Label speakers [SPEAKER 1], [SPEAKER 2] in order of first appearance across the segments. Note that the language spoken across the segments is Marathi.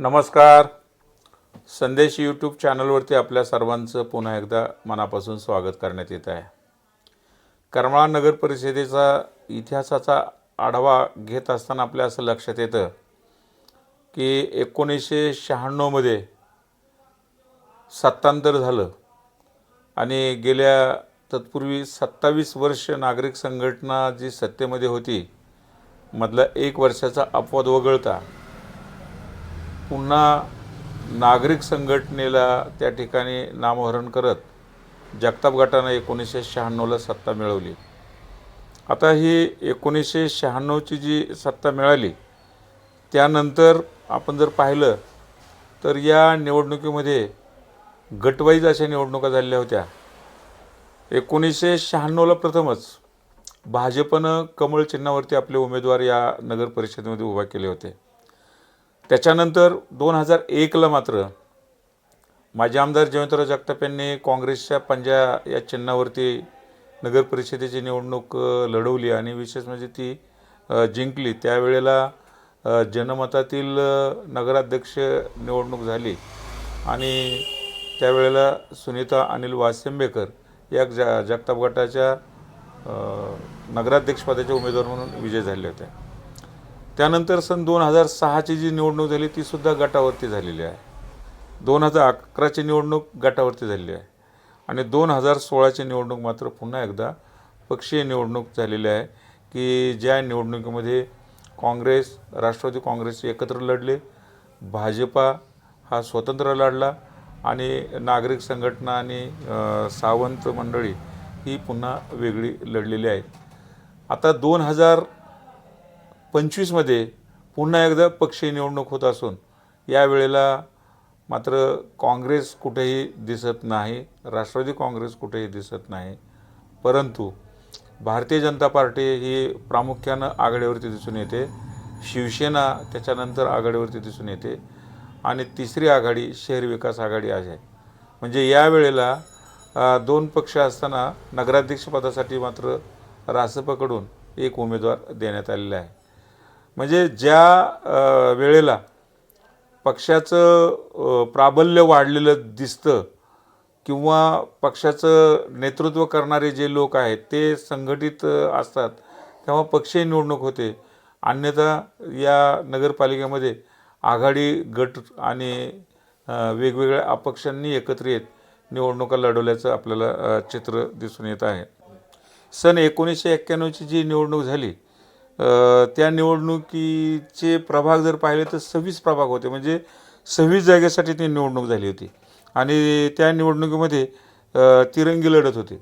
[SPEAKER 1] नमस्कार. संदेश यूट्यूब चॅनलवरती आपल्या सर्वांचं पुन्हा एकदा मनापासून स्वागत करण्यात येत आहे. करमाळा नगर परिषदेचा इतिहासाचा आढावा घेत असताना आपल्या असं लक्षात येतं की एकोणीसशे शहाण्णवमध्ये सत्तांतर झालं आणि गेल्या तत्पूर्वी सत्तावीस वर्ष नागरिक संघटना जी सत्तेमध्ये होती मधला एक वर्षाचा अपवाद वगळता पुन्हा नागरिक संघटनेला त्या ठिकाणी नामहरण करत जगताप गटानं एकोणीसशे शहाण्णवला सत्ता मिळवली. आता ही एकोणीसशे शहाण्णवची जी सत्ता मिळाली त्यानंतर आपण जर पाहिलं तर या निवडणुकीमध्ये गटवाईज अशा निवडणुका झालेल्या होत्या. एकोणीसशे शहाण्णवला प्रथमच भाजपनं कमळ चिन्हावरती आपले उमेदवार या नगर परिषदेमध्ये उभा केले होते. त्याच्यानंतर दोन हजार एकला मात्र माजी आमदार जयवंतराव जगताप यांनी काँग्रेसच्या पंजा या चिन्हावरती नगर परिषदेची निवडणूक लढवली आणि विशेष म्हणजे ती जिंकली. त्यावेळेला जनमतातील नगराध्यक्ष निवडणूक झाली आणि त्यावेळेला सुनीता अनिल वासेंबेकर या जा जगताप गटाच्या नगराध्यक्षपदाचे उमेदवार म्हणून विजय झाले होते. त्यानंतर सन दोन हजार सहाची जी निवडणूक झाली तीसुद्धा गटावरती झालेली आहे. दोन हजार अकराची निवडणूक गटावरती झालेली आहे. आणि दोन हजार सोळाची निवडणूक मात्र पुन्हा एकदा पक्षीय निवडणूक झालेली आहे की ज्या निवडणुकीमध्ये काँग्रेस राष्ट्रवादी काँग्रेस एकत्र लढले भाजपा हा स्वतंत्र लढला आणि नागरिक संघटना आणि सावंत मंडळी ही पुन्हा वेगळी लढलेली आहे आता दोन हजार पंचवीसमध्ये पुन्हा एकदा पक्षीय निवडणूक होत असून यावेळेला मात्र काँग्रेस कुठेही दिसत नाही राष्ट्रवादी काँग्रेस कुठेही दिसत नाही. परंतु भारतीय जनता पार्टी ही प्रामुख्यानं आघाडीवरती दिसून येते. शिवसेना त्याच्यानंतर आघाडीवरती दिसून येते. आणि तिसरी आघाडी शहर विकास आघाडी आहे. म्हणजे यावेळेला दोन पक्ष असताना नगराध्यक्षपदासाठी मात्र रासपकडून एक उमेदवार देण्यात आलेला आहे. म्हणजे ज्या वेळेला पक्षाचं प्राबल्य वाढलेलं दिसतं किंवा पक्षाचं नेतृत्व करणारे जे लोक आहेत ते संघटित असतात तेव्हा पक्षीय निवडणूक होते. अन्यथा या नगरपालिकेमध्ये आघाडी गट आणि वेगवेगळ्या अपक्षांनी एकत्र येत निवडणुका लढवल्याचं आपल्याला चित्र दिसून येत आहे. सन एकोणीसशे एक्क्याण्णवची जी निवडणूक झाली त्या निवडणुकीचे प्रभाग जर पाहिले तर सव्वीस प्रभाग होते. म्हणजे सव्वीस जागेसाठी ती निवडणूक झाली होती. आणि त्या निवडणुकीमध्ये तिरंगी लढत होते.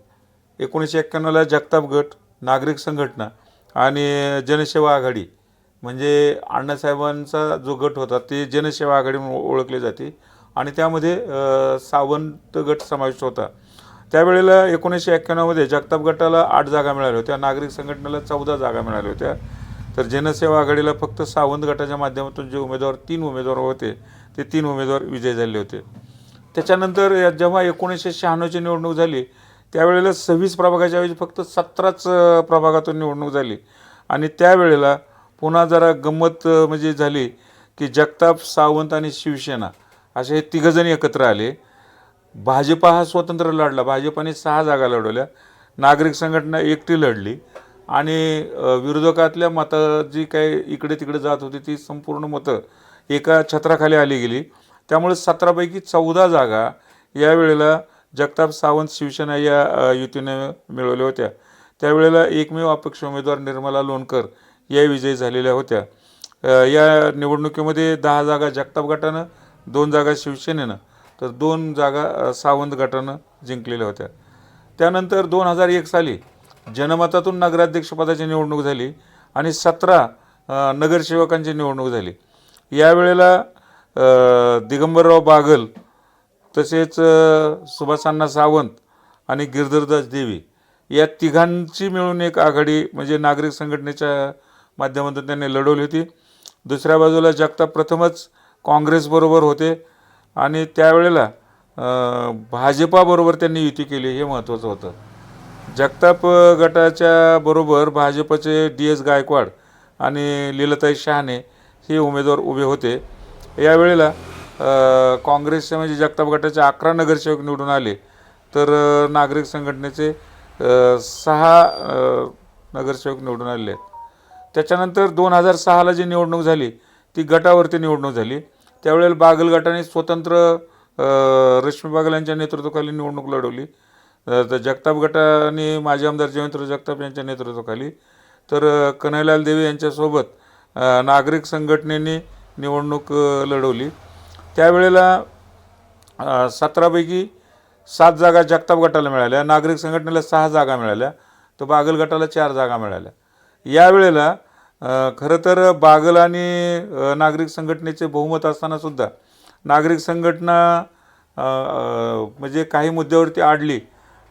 [SPEAKER 1] एकोणीसशे एक्क्याण्णवला जगताप गट नागरिक संघटना आणि जनसेवा आघाडी. म्हणजे अण्णासाहेबांचा जो गट होता ते जनसेवा आघाडी म्हणून ओळखले जाते. आणि त्यामध्ये सावंत गट समाविष्ट होता. त्यावेळेला एकोणीसशे एक्क्याण्णवमध्ये जगताप गटाला आठ जागा मिळाल्या होत्या. नागरिक संघटनेला चौदा जागा मिळाल्या होत्या. तर जनसेवा आघाडीला फक्त सावंत गटाच्या माध्यमातून जे उमेदवार तीन उमेदवार होते ते तीन उमेदवार विजयी झाले होते. त्याच्यानंतर या- जेव्हा एकोणीसशे शहाण्णवची निवडणूक झाली त्यावेळेला सव्वीस प्रभागाच्या ऐवजी फक्त सतराच प्रभागातून निवडणूक झाली. आणि त्यावेळेला पुन्हा जरा गंमत म्हणजे झाली की जगताप सावंत आणि शिवसेना असे हे तिघंजण एकत्र आले. भाजपा हा स्वतंत्र लढला. भाजपाने सहा जागा लढवल्या. नागरिक संघटना एकटी लढली. आणि विरोधकातल्या मतं जी काही इकडे तिकडे जात होती ती संपूर्ण मतं एका छत्राखाली आली गेली. त्यामुळे सतरापैकी चौदा जागा यावेळेला जगताप सावंत शिवसेना या युतीने मिळवल्या होत्या. त्यावेळेला एकमेव अपक्ष उमेदवार निर्मला लोणकर या विजयी झालेल्या होत्या. या निवडणुकीमध्ये दहा जागा जगताप गटानं दोन जागा शिवसेनेनं. तर दोन जागा सावंत गटानं जिंकलेल्या होत्या. त्यानंतर दोन हजार एक साली जनमतातून नगराध्यक्षपदाची निवडणूक झाली आणि सतरा नगरसेवकांची निवडणूक झाली. यावेळेला दिगंबरराव बागल तसेच सुभाषांना सावंत आणि गिरधरदास देवी या तिघांची मिळून एक आघाडी म्हणजे नागरिक संघटनेच्या माध्यमातून त्यांनी लढवली होती. दुसऱ्या बाजूला जगताप प्रथमच काँग्रेसबरोबर होते. आणि त्यावेळेला भाजपाबरोबर त्यांनी युती केली हे महत्त्वाचं होतं. जगताप गटाच्या बरोबर भाजपचे डी एस गायकवाड आणि लीलाताई शहाणे हे उमेदवार उभे होते. यावेळेला अ, काँग्रेसचे म्हणजे जगताप गटाचे अकरा नगरसेवक निवडून आले. तर नागरिक संघटनेचे सहा नगरसेवक निवडून आलेले आहेत. त्याच्यानंतर दोन हजार सहाला जी निवडणूक झाली ती गटावरती निवडणूक झाली. त्यावेळेला बागल गटाने स्वतंत्र रश्मी बागल यांच्या नेतृत्वाखाली निवडणूक लढवली. तर जगताप गटाने माजी आमदार जयंत्र जगताप यांच्या नेतृत्वाखाली. तर कन्हैलाल देवी यांच्यासोबत नागरिक संघटनेने निवडणूक लढवली. त्यावेळेला सतरापैकी सात जागा जगताप गटाला मिळाल्या. नागरिक संघटनेला सहा जागा मिळाल्या. तर बागल गटाला चार जागा मिळाल्या. यावेळेला खरं तर बागल आणि नागरिक संघटनेचे बहुमत असताना सुद्धा नागरिक संघटना म्हणजे काही मुद्द्यावरती आडली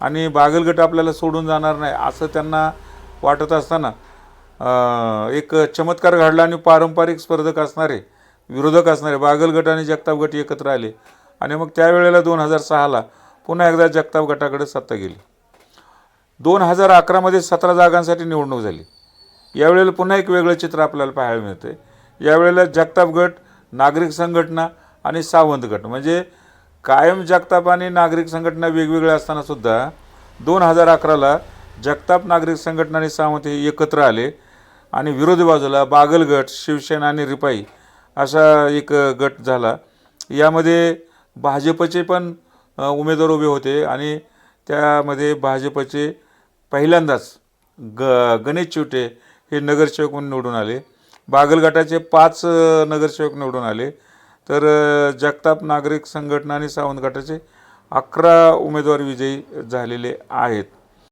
[SPEAKER 1] आणि बागल गट आपल्याला सोडून जाणार नाही असं त्यांना वाटत असताना एक चमत्कार घडला आणि पारंपरिक स्पर्धक असणारे विरोधक असणारे बागल गट आणि जगताप गट एकत्र आले आणि मग त्यावेळेला दोन हजार सहाला पुन्हा एकदा जगताप गटाकडे सत्ता गेली. दोन हजार अकरामध्ये सतरा जागांसाठी निवडणूक झाली. यावेळेला पुन्हा एक वेगळं चित्र आपल्याला पाहायला मिळते यावेळेला जगताप गट नागरिक संघटना आणि सावंत गट. म्हणजे कायम जगताप आणि नागरिक संघटना वेगवेगळ्या असतानासुद्धा दोन हजार अकराला जगताप नागरिक संघटना आणि सावंत हे एकत्र आले. आणि विरोधी बाजूला बागलगट शिवसेना आणि रिपाई असा एक गट झाला. यामध्ये भाजपचे पण उमेदवार उभे होते आणि त्यामध्ये भाजपचे पहिल्यांदाच ग गणेश चिवटे हे नगरसेवक म्हणून निवडून आले. बागलगटाचे पाच नगरसेवक निवडून आले. तर जगताप नागरिक संघटना आणि सावंत गटाचे अकरा उमेदवार विजयी झालेले आहेत.